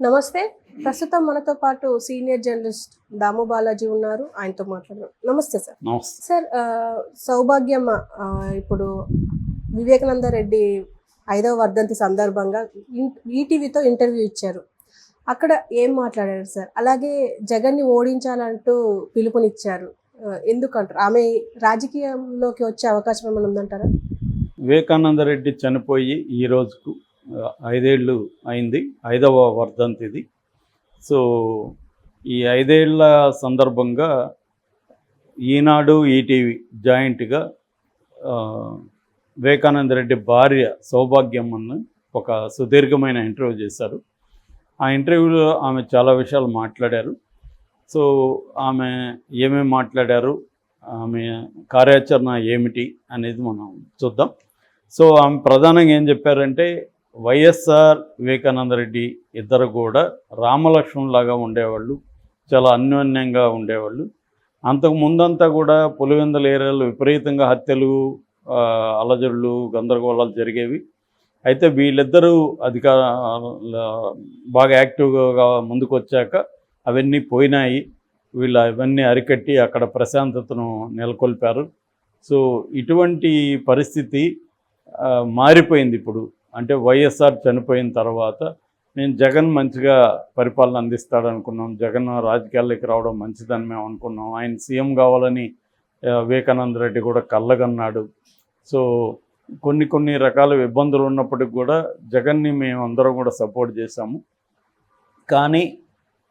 నమస్తే. ప్రస్తుతం మనతో పాటు సీనియర్ జర్నలిస్ట్ దాము బాలాజీ ఉన్నారు. ఆయనతో మాట్లాడదాం. నమస్తే సార్. సార్ ఆ, సౌభాగ్యం ఆ, ఇప్పుడు వివేకానంద రెడ్డి ఐదవ వర్ధంతి సందర్భంగా ఈటీవీతో ఇంటర్వ్యూ ఇచ్చారు. అక్కడ ఏం మాట్లాడారు సార్? అలాగే జగన్ని ఓడించాలంటూ పిలుపునిచ్చారు. ఎందుకంటారు? ఆమె రాజకీయంలోకి వచ్చే అవకాశం ఏమైనా ఉందంటారా? వివేకానంద రెడ్డి చనిపోయి ఈ రోజుకు ఐదేళ్ళు అయింది ఐదవ వర్ధంతిది. సో ఈ ఐదేళ్ళ సందర్భంగా ఈనాడు ఈటీవీ జాయింట్గా వివేకానంద రెడ్డి భార్య సౌభాగ్యమ్మను ఒక సుదీర్ఘమైన ఇంటర్వ్యూ చేశారు. ఆ ఇంటర్వ్యూలో ఆమె చాలా విషయాలు మాట్లాడారు. సో ఆమె ఏమేమి మాట్లాడారు ఆమె కార్యాచరణ ఏమిటి అనేది మనం చూద్దాం. సో ఆమె ప్రధానంగా ఏం చెప్పారంటే వైఎస్ఆర్ వివేకానంద రెడ్డి ఇద్దరు కూడా రామలక్ష్మణులాగా ఉండేవాళ్ళు చాలా అన్యోన్యంగా ఉండేవాళ్ళు. అంతకు ముందంతా కూడా పులివెందుల ఏరియాలో విపరీతంగా హత్యలు అలజడులు గందరగోళాలు జరిగేవి. అయితే వీళ్ళిద్దరూ అధికార బాగా యాక్టివ్గా ముందుకు వచ్చాక అవన్నీ పోయినాయి. వీళ్ళు అవన్నీ అరికట్టి అక్కడ ప్రశాంతతను నెలకొల్పారు. సో ఇటువంటి పరిస్థితి మారిపోయింది ఇప్పుడు. అంటే వైఎస్ఆర్ చనిపోయిన తర్వాత నేను జగన్ మంచిగా పరిపాలన అందిస్తాడు అనుకున్నాం జగన్ రాజకీయాల్లోకి రావడం మంచిదని మేము అనుకున్నాం. ఆయన సీఎం కావాలని వివేకానంద రెడ్డి కూడా కళ్ళగన్నాడు. సో కొన్ని కొన్ని రకాల ఇబ్బందులు ఉన్నప్పటికి కూడా జగన్ని మేము అందరం కూడా సపోర్ట్ చేశాము. కానీ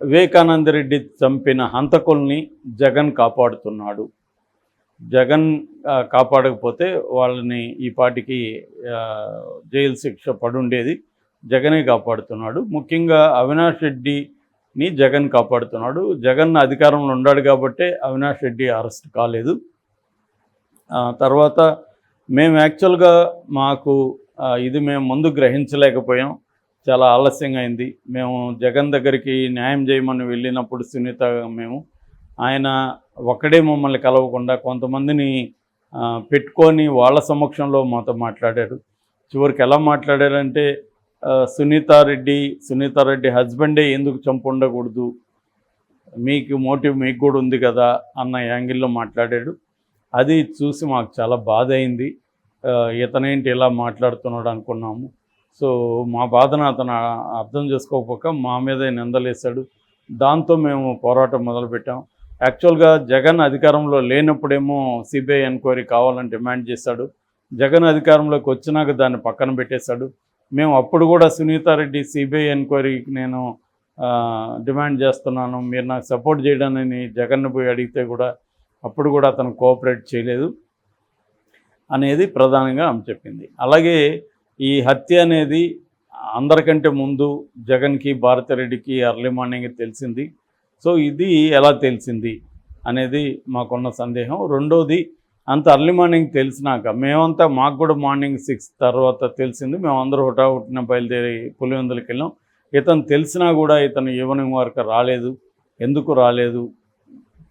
వివేకానంద రెడ్డి చంపిన హంతకుల్ని జగన్ కాపాడుతున్నాడు. జగన్ కాపాడకపోతే వాళ్ళని ఈ పాటికి జైలు శిక్ష పడుండేది జగనే కాపాడుతున్నాడు. ముఖ్యంగా అవినాష్ రెడ్డిని జగన్ కాపాడుతున్నాడు. జగన్ అధికారంలో ఉన్నాడు కాబట్టే అవినాష్ రెడ్డి అరెస్ట్ కాలేదు. తర్వాత మేము యాక్చువల్గా మాకు ఇది మేము ముందు గ్రహించలేకపోయాం. చాలా ఆలస్యంగా అయింది. మేము జగన్ దగ్గరికి న్యాయం చేయమని వెళ్ళినప్పుడు సునీత మేము ఆయన ఒక్కడే మమ్మల్ని కలవకుండా కొంతమందిని పెట్టుకొని వాళ్ళ సమక్షంలో మాతో మాట్లాడారు. చివరికి ఎలా మాట్లాడారంటే సునీతారెడ్డి సునీతారెడ్డి హస్బెండే ఎందుకు చంపు ఉండకూడదు మీకు మోటివ్ మీకు కూడా ఉంది కదా అన్న యాంగిల్లో మాట్లాడాడు. అది చూసి మాకు చాలా బాధ అయింది. ఇతనేంటి ఇలా మాట్లాడుతున్నాడు అనుకున్నాము. సో మా బాధను అతను అర్థం చేసుకోకపోక మా మీద నిందలేశాడు. దాంతో మేము పోరాటం మొదలుపెట్టాం. యాక్చువల్గా జగన్ అధికారంలో లేనప్పుడేమో సిబిఐ ఎంక్వైరీ కావాలని డిమాండ్ చేశాడు. జగన్ అధికారంలోకి వచ్చినాక దాన్ని పక్కన పెట్టేశాడు. మేము అప్పుడు కూడా సునీతారెడ్డి సిబిఐ ఎంక్వైరీకి నేను డిమాండ్ చేస్తున్నాను. మీరు నాకు సపోర్ట్ చేయడానని జగన్ను పోయి అడిగితే కూడా అప్పుడు కూడా అతను కోఆపరేట్ చేయలేదు అనేది ప్రధానంగా ఆమె చెప్పింది. అలాగే ఈ హత్య అనేది అందరికంటే ముందు జగన్కి భారతిరెడ్డికి అర్లీ మార్నింగ్ తెలిసింది. సో ఇది ఎలా తెలిసింది అనేది మాకున్న సందేహం. రెండోది అంత అర్లీ మార్నింగ్ తెలిసినాక మేమంతా మాకు కూడా మార్నింగ్ సిక్స్ తర్వాత తెలిసింది. మేమందరూ హుటాహుటిన బయలుదేరి పులివెందులకి వెళ్ళాం. ఇతను తెలిసినా కూడా ఇతను ఈవినింగ్ వరకు రాలేదు. ఎందుకు రాలేదు?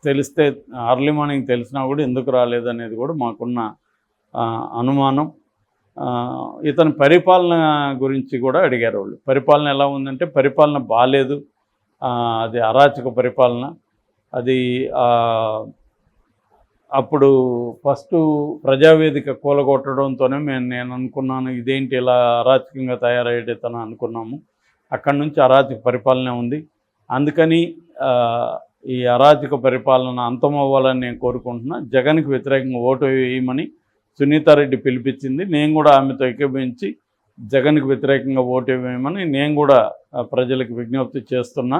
తెలిస్తే అర్లీ మార్నింగ్ తెలిసినా కూడా ఎందుకు రాలేదు అనేది కూడా మాకున్న అనుమానం. ఇతని పరిపాలన గురించి కూడా అడిగారు వాళ్ళు. పరిపాలన ఎలా ఉందంటే పరిపాలన బాగాలేదు అది అరాచక పరిపాలన. అది అప్పుడు ఫస్ట్ ప్రజావేదిక కూలగొట్టడంతోనే మేము నేను అనుకున్నాను ఇదేంటి ఇలా అరాచకంగా తయారయ్యేటని అనుకున్నాము. అక్కడి నుంచి అరాచక పరిపాలన ఉంది. అందుకని ఈ అరాచక పరిపాలన అంతమవ్వాలని నేను కోరుకుంటున్నా. జగన్కి వ్యతిరేకంగా ఓటు వేయమని సునీతారెడ్డి పిలిపించింది. నేను కూడా ఆమెతో ఏకీభవించి జగన్కి వ్యతిరేకంగా ఓటు వేయమని నేను కూడా ప్రజలకు విజ్ఞప్తి చేస్తున్నా.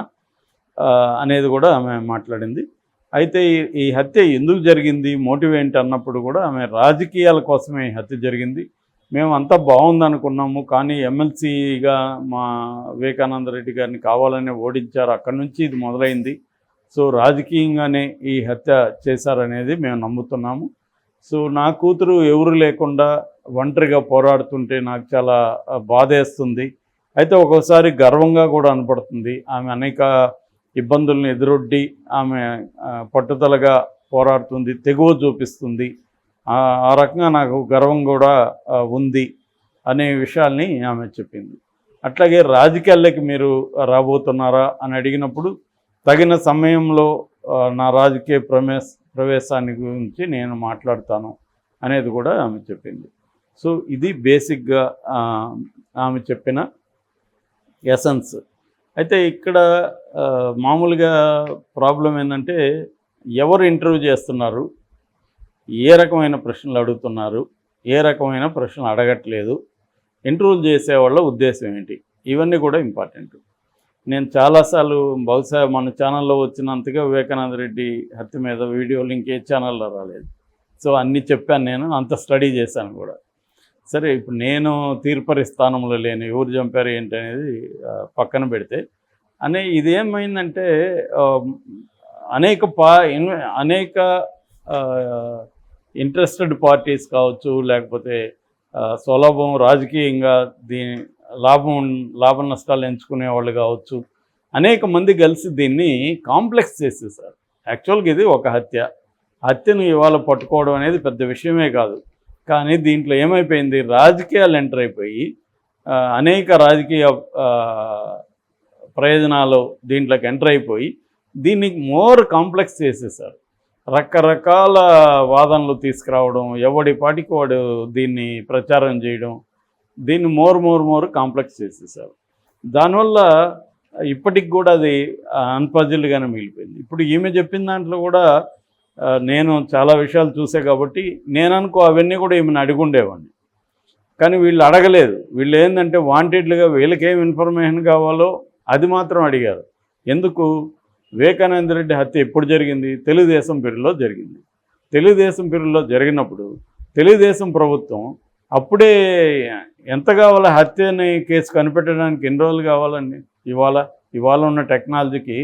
అనేది కూడా ఆమె మాట్లాడింది. అయితే ఈ- హత్య ఎందుకు జరిగింది మోటివ్ ఏంటి అన్నప్పుడు కూడా ఆమె రాజకీయాల కోసమే ఈ హత్య జరిగింది. మేము అంతా బాగుంది అనుకున్నాము కానీ ఎమ్మెల్సీగా మా వివేకానంద రెడ్డి గారిని కావాలని ఓడించారు. అక్కడి నుంచి ఇది మొదలైంది. సో రాజకీయంగానే ఈ హత్య చేశారనేది మేము నమ్ముతున్నాము. సో నా కూతురు ఎవరు లేకుండా ఒంటరిగా పోరాడుతుంటే నాకు చాలా బాధేస్తుంది. అయితే ఒక్కోసారి గర్వంగా కూడా అనపడుతుంది. ఆమె అనేక ఇబ్బందులను ఎదురొడ్డి ఆమె పట్టుదలగా పోరాడుతుంది తెగువ చూపిస్తుంది. ఆ రకంగా నాకు గర్వం కూడా ఉంది అనే విషయాల్ని ఆమె చెప్పింది. అట్లాగే రాజకీయాల్లోకి మీరు రాబోతున్నారా అని అడిగినప్పుడు తగిన సమయంలో నా రాజకీయ ప్రవేశ ప్రవేశాన్ని గురించి నేను మాట్లాడతాను అనేది కూడా ఆమె చెప్పింది. సో ఇది బేసిక్గా ఆమె చెప్పిన ఎసెన్స్. అయితే ఇక్కడ మామూలుగా ప్రాబ్లం ఏంటంటే ఎవరు ఇంటర్వ్యూ చేస్తున్నారు ఏ రకమైన ప్రశ్నలు అడుగుతున్నారు ఏ రకమైన ప్రశ్నలు అడగట్లేదు ఇంటర్వ్యూ చేసే వాళ్ళ ఉద్దేశం ఏంటి? ఇవన్నీ కూడా ఇంపార్టెంట్. నేను చాలాసార్లు బహుశా మన ఛానల్లో వచ్చినంతగా వివేకానంద రెడ్డి హత్య మీద వీడియోలు ఇంకే ఛానల్లో రాలేదు. సో అన్నీ చెప్పాను నేను అంత స్టడీ చేశాను కూడా. సరే ఇప్పుడు నేను తీర్పరి స్థానంలో లేను ఎవరు చంపారు ఏంటి అనేది పక్కన పెడితే అనే ఇదేమైందంటే అనేక పా అనేక ఇంట్రెస్టెడ్ పార్టీస్ కావచ్చు లేకపోతే సులభం స్వలాభం రాజకీయంగా దీని లాభం లాభ నష్టాలు ఎంచుకునే వాళ్ళు కావచ్చు అనేక మంది కలిసి దీన్ని కాంప్లెక్స్ చేసేసారు యాక్చువల్గా ఇది ఒక హత్య. హత్యను ఇవాళ పట్టుకోవడం అనేది పెద్ద విషయమే కాదు. కానీ దీంట్లో ఏమైపోయింది? రాజకీయాలు ఎంటర్ అయిపోయి అనేక రాజకీయ ప్రయోజనాలు దీంట్లోకి ఎంటర్ అయిపోయి దీన్ని మోర్ కాంప్లెక్స్ చేసేసారు రకరకాల వాదనలు తీసుకురావడం ఎవడి పాటికి వాడు దీన్ని ప్రచారం చేయడం దీన్ని మోర్ మోర్ మోర్ కాంప్లెక్స్ చేసేసారు దానివల్ల ఇప్పటికి కూడా అది అన్పజిల్డ్గానే మిగిలిపోయింది. ఇప్పుడు ఈమె చెప్పిన దాంట్లో కూడా నేను చాలా విషయాలు చూసే కాబట్టి నేను అనుకో అవన్నీ కూడా ఈమెను అడిగుండేవాడిని. కానీ వీళ్ళు అడగలేదు. వీళ్ళు ఏంటంటే వాంటెడ్లుగా వీళ్ళకి ఏం ఇన్ఫర్మేషన్ కావాలో అది మాత్రం అడిగారు. ఎందుకు? వివేకానంద రెడ్డి హత్య ఎప్పుడు జరిగింది? తెలుగుదేశం పీరియడ్లో జరిగింది. తెలుగుదేశం పీరియడ్లో జరిగినప్పుడు తెలుగుదేశం ప్రభుత్వం అప్పుడే ఎంత కావాలో హత్యని కేసు కనిపెట్టడానికి ఎన్ని రోజులు కావాలండి? ఇవాళ ఇవాళ ఉన్న టెక్నాలజీకి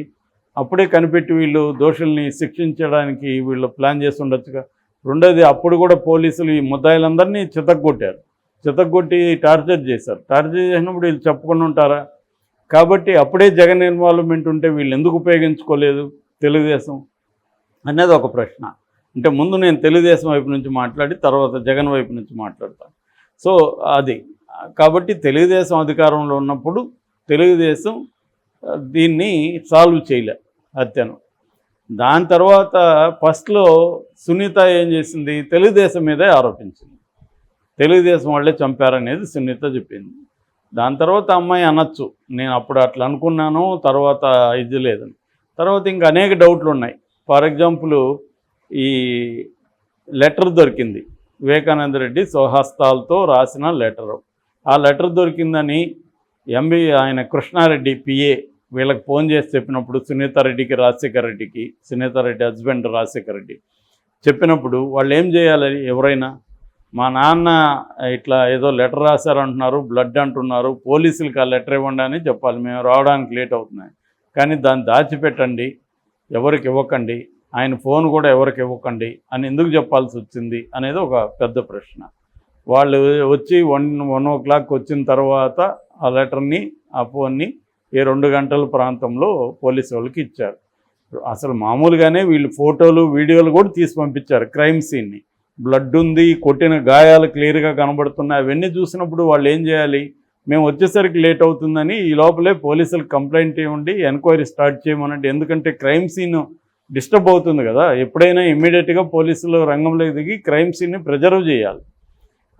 అప్పుడే కనిపెట్టి వీళ్ళు దోషుల్ని శిక్షించడానికి వీళ్ళు ప్లాన్ చేసి ఉండొచ్చుగా రెండోది అప్పుడు కూడా పోలీసులు ఈ ముద్దాయిలందరినీ చితగ్గొట్టారు చితగ్గొట్టి టార్చర్ చేశారు. టార్చర్ చేసినప్పుడు వీళ్ళు చెప్పకుండా ఉంటారా? కాబట్టి అప్పుడే జగన్ ఇన్వాల్వ్మెంట్ ఉంటే వీళ్ళు ఎందుకు ఉపయోగించుకోలేదు తెలుగుదేశం అనేది ఒక ప్రశ్న. అంటే ముందు నేను తెలుగుదేశం వైపు నుంచి మాట్లాడి తర్వాత జగన్ వైపు నుంచి మాట్లాడతాను. సో అది. కాబట్టి తెలుగుదేశం అధికారంలో ఉన్నప్పుడు తెలుగుదేశం దీన్ని సాల్వ్ చేయలే. హత్యను. దాని తర్వాత ఫస్ట్లో సునీత ఏం చేసింది? తెలుగుదేశం మీదే ఆరోపించింది. తెలుగుదేశం వాళ్ళే చంపారనేది సునీత చెప్పింది. దాని తర్వాత అమ్మాయి అనొచ్చు. నేను అప్పుడు అట్లా అనుకున్నాను తర్వాత ఇది లేదని తర్వాత ఇంకా అనేక డౌట్లు ఉన్నాయి. ఫర్ ఎగ్జాంపుల్ ఈ లెటర్ దొరికింది. వివేకానంద రెడ్డి స్వహస్తాలతో రాసిన లెటరు. ఆ లెటర్ దొరికిందని ఎంబీ ఆయన కృష్ణారెడ్డి పిఏ వీళ్ళకి ఫోన్ చేసి చెప్పినప్పుడు సునీతారెడ్డికి రాజశేఖర రెడ్డికి సునీతారెడ్డి హస్బెండ్ రాజశేఖర రెడ్డి చెప్పినప్పుడు వాళ్ళు ఏం చేయాలి ఎవరైనా? మా నాన్న ఇట్లా ఏదో లెటర్ రాశారంటున్నారు బ్లడ్ అంటున్నారు పోలీసులకి ఆ లెటర్ ఇవ్వండి అని చెప్పాలి. మేము రావడానికి లేట్ అవుతున్నాయి. కానీ దాన్ని దాచిపెట్టండి ఎవరికి ఇవ్వకండి ఆయన ఫోన్ కూడా ఎవరికి ఇవ్వకండి అని ఎందుకు చెప్పాల్సి వచ్చింది అనేది ఒక పెద్ద ప్రశ్న. వాళ్ళు వచ్చి వన్ వన్ ఓ క్లాక్ వచ్చిన తర్వాత ఆ లెటర్ని ఆ ఫోన్ని ఈ రెండు గంటల ప్రాంతంలో పోలీసు వాళ్ళకి ఇచ్చారు. అసలు మామూలుగానే వీళ్ళు ఫోటోలు వీడియోలు కూడా తీసి పంపించారు క్రైమ్ సీన్ని. బ్లడ్ ఉంది కొట్టిన గాయాలు క్లియర్గా కనబడుతున్నాయి. అవన్నీ చూసినప్పుడు వాళ్ళు ఏం చేయాలి? మేము వచ్చేసరికి లేట్ అవుతుందని ఈ లోపలే పోలీసులకు కంప్లైంట్ ఇవ్వండి ఎంక్వైరీ స్టార్ట్ చేయమనండి. ఎందుకంటే క్రైమ్ సీన్ డిస్టర్బ్ అవుతుంది కదా. ఎప్పుడైనా ఇమ్మీడియట్గా పోలీసులు రంగంలోకి దిగి క్రైమ్ సీన్ని ప్రిజర్వ్ చేయాలి.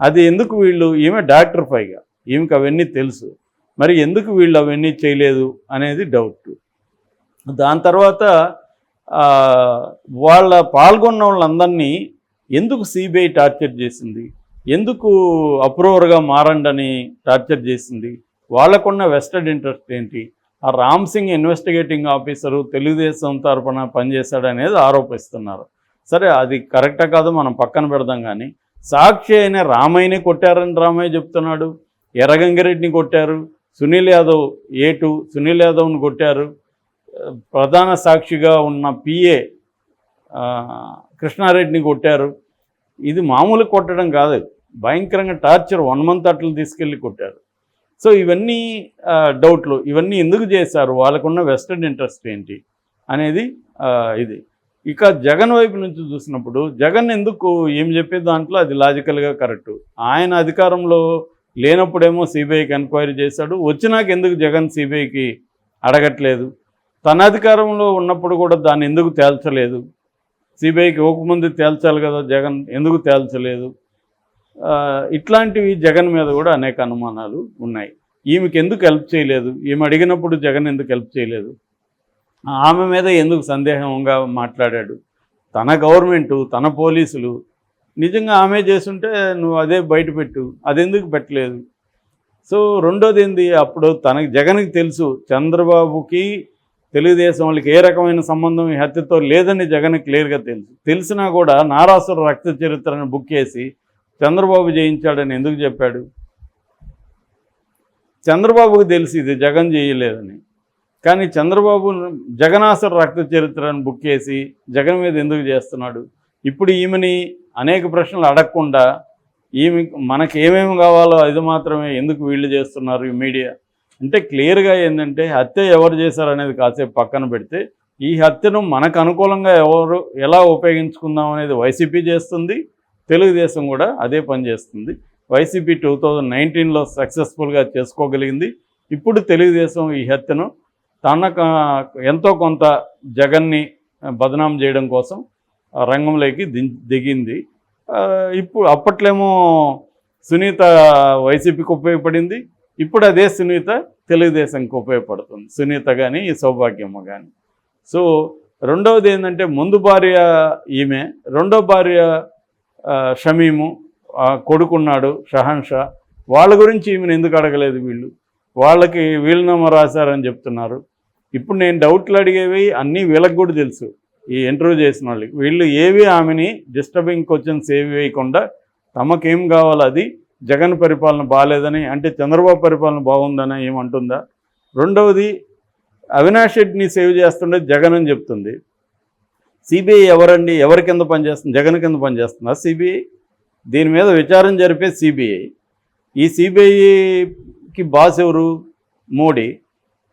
అది ఎందుకు వీళ్ళు? ఈమె డాక్టర్ పైగా. ఈమెకు అవన్నీ తెలుసు. మరి ఎందుకు వీళ్ళు అవన్నీ చేయలేదు అనేది డౌట్ దాని తర్వాత వాళ్ళ పాల్గొన్న వాళ్ళందరినీ ఎందుకు సిబిఐ టార్చర్ చేసింది? ఎందుకు అప్రూవర్గా మారండని టార్చర్ చేసింది? వాళ్ళకున్న వెస్టెడ్ ఇంట్రెస్ట్ ఏంటి? ఆ రామ్ సింగ్ ఇన్వెస్టిగేటింగ్ ఆఫీసరు తెలుగుదేశం తరఫున పనిచేశాడనేది ఆరోపిస్తున్నారు. సరే అది కరెక్టా కాదు మనం పక్కన పెడదాం కానీ సాక్షి అయిన రామయ్యని కొట్టారని రామయ్య చెప్తున్నాడు. ఎర్రగంగిరెడ్డిని కొట్టారు. సునీల్ యాదవ్ ఏ టూ సునీల్ యాదవ్ని కొట్టారు. ప్రధాన సాక్షిగా ఉన్న పిఏ కృష్ణారెడ్డిని కొట్టారు. ఇది మామూలు కొట్టడం కాదు. భయంకరంగా టార్చర్ వన్ మంత్ అట్లు తీసుకెళ్ళి కొట్టారు. సో ఇవన్నీ డౌట్లు. ఇవన్నీ ఎందుకు చేశారు? వాళ్ళకున్న వెస్టర్న్ ఇంట్రెస్ట్ ఏంటి? అనేది ఇది. ఇక జగన్ వైపు నుంచి చూసినప్పుడు జగన్ ఎందుకు ఏం చెప్పే దాంట్లో అది లాజికల్గా కరెక్ట్ ఆయన అధికారంలో లేనప్పుడేమో సిబిఐకి ఎంక్వైరీ చేశాడు. వచ్చినాక ఎందుకు జగన్ సిబిఐకి అడగట్లేదు? తన అధికారంలో ఉన్నప్పుడు కూడా దాన్ని ఎందుకు తేల్చలేదు? సిబిఐకి ఇవ్వకముందు తేల్చాలి కదా జగన్ ఎందుకు తేల్చలేదు? ఇట్లాంటివి జగన్ మీద కూడా అనేక అనుమానాలు ఉన్నాయి. ఈమెకి ఎందుకు హెల్ప్ చేయలేదు? ఈమె అడిగినప్పుడు జగన్ ఎందుకు హెల్ప్ చేయలేదు? ఆమె మీద ఎందుకు సందేహంగా మాట్లాడాడు? తన గవర్నమెంటు తన పోలీసులు నిజంగా ఆమె చేస్తుంటే నువ్వు అదే బయట పెట్టు అదెందుకు పెట్టలేదు? సో రెండోది ఏంది అప్పుడు తనకి జగన్కి తెలుసు చంద్రబాబుకి తెలుగుదేశం వాళ్ళకి ఏ రకమైన సంబంధం ఈ హత్యతో లేదని జగన్ క్లియర్గా తెలుసు. తెలిసినా కూడా నారాసుర రక్త చరిత్రను బుక్ చేసి చంద్రబాబు జయించాడని ఎందుకు చెప్పాడు? చంద్రబాబుకు తెలిసి ఇది జగన్ చేయలేదని కానీ చంద్రబాబు జగనాసుర రక్త చరిత్రను బుక్ చేసి జగన్ మీద ఎందుకు చేస్తున్నాడు? ఇప్పుడు ఈమెని అనేక ప్రశ్నలు అడగకుండా ఈమె మనకి ఏమేమి కావాలో అది మాత్రమే ఎందుకు వీళ్ళు చేస్తున్నారు ఈ మీడియా? అంటే క్లియర్గా ఏంటంటే హత్య ఎవరు చేశారు అనేది కాసేపు పక్కన పెడితే ఈ హత్యను మనకు అనుకూలంగా ఎవరు ఎలా ఉపయోగించుకుందాం అనేది వైసీపీ చేస్తుంది తెలుగుదేశం కూడా అదే పని చేస్తుంది. వైసీపీ టూ థౌజండ్ నైన్టీన్లో సక్సెస్ఫుల్గా చేసుకోగలిగింది. ఇప్పుడు తెలుగుదేశం ఈ హత్యను తన ఎంతో కొంత జగన్ని బదనాం చేయడం కోసం రంగంలోకి దిగింది. ఇప్పుడు అప్పట్లేమో సునీత వైసీపీకి ఉపయోగపడింది. ఇప్పుడు అదే సునీత తెలుగుదేశంకి ఉపయోగపడుతుంది. సునీత కానీ ఈ సౌభాగ్యమ్మ కానీ సో రెండవది ఏంటంటే ముందు భార్య ఈమె రెండో భార్య షమీము కొడుకున్నాడు షహాన్ షా వాళ్ళ గురించి ఈమెను ఎందుకు అడగలేదు వీళ్ళు? వాళ్ళకి వీళ్ళనమ్మ రాశారని చెప్తున్నారు. ఇప్పుడు నేను డౌట్లు అడిగేవి అన్నీ వీళ్ళకి కూడా తెలుసు. ఈ ఇంటర్వ్యూ చేసిన వాళ్ళకి వీళ్ళు ఏవి ఆమెని డిస్టర్బింగ్ క్వశ్చన్స్ ఏవి వేయకుండా తమకేం కావాలో అది జగన్ పరిపాలన బాగాలేదని అంటే చంద్రబాబు పరిపాలన బాగుందని ఏమంటుందా? రెండవది అవినాష్ రెడ్డిని సేవ్ చేస్తుండే జగన్ అని చెప్తుంది. సిబిఐ ఎవరండి? ఎవరి కింద పనిచేస్తుంది? జగన్ కింద పనిచేస్తుందా సిబిఐ? దీని మీద విచారం జరిపే సిబిఐ. ఈ సిబిఐకి బాస్ ఎవరు? మోడీ.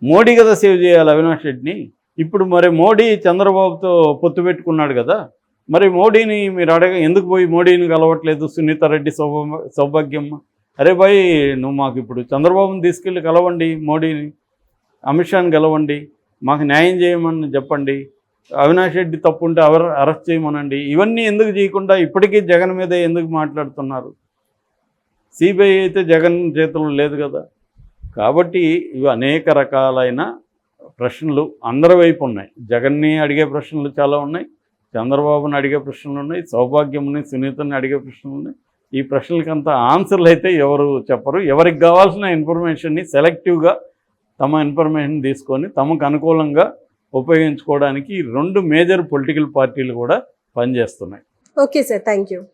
మోడీ కదా సేవ్ చేయాలి అవినాష్ రెడ్డిని. ఇప్పుడు మరి మోడీ చంద్రబాబుతో పొత్తు పెట్టుకున్నాడు కదా. మరి మోడీని మీరు అడగ ఎందుకు పోయి మోడీని కలవట్లేదు? సునీతారెడ్డి సౌభ సౌభాగ్యమ్మ అరే భాయ్ నువ్వు మాకు ఇప్పుడు చంద్రబాబుని తీసుకెళ్ళి కలవండి మోడీని. అమిత్ షాని కలవండి మాకు న్యాయం చేయమని చెప్పండి. అవినాష్ రెడ్డి తప్పు ఉంటే అవర్ అరెస్ట్ చేయమనండి. ఇవన్నీ ఎందుకు చేయకుండా ఇప్పటికీ జగన్ మీద ఎందుకు మాట్లాడుతున్నారు? సిబిఐ అయితే జగన్ చేతుల్లో లేదు కదా. కాబట్టి ఇవి అనేక రకాలైన ప్రశ్నలు అందరి వైపు ఉన్నాయి. జగన్ని అడిగే ప్రశ్నలు చాలా ఉన్నాయి. చంద్రబాబుని అడిగే ప్రశ్నలు ఉన్నాయి. సౌభాగ్యంని సునీతని అడిగే ప్రశ్నలు ఉన్నాయి. ఈ ప్రశ్నలకంతా ఆన్సర్లు అయితే ఎవరు చెప్పరు. ఎవరికి కావాల్సిన ఇన్ఫర్మేషన్ని సెలెక్టివ్గా తమ ఇన్ఫర్మేషన్ తీసుకొని తమకు అనుకూలంగా ఉపయోగించుకోవడానికి ఈ రెండు మేజర్ పొలిటికల్ పార్టీలు కూడా పనిచేస్తున్నాయి. Okay sir. Thank you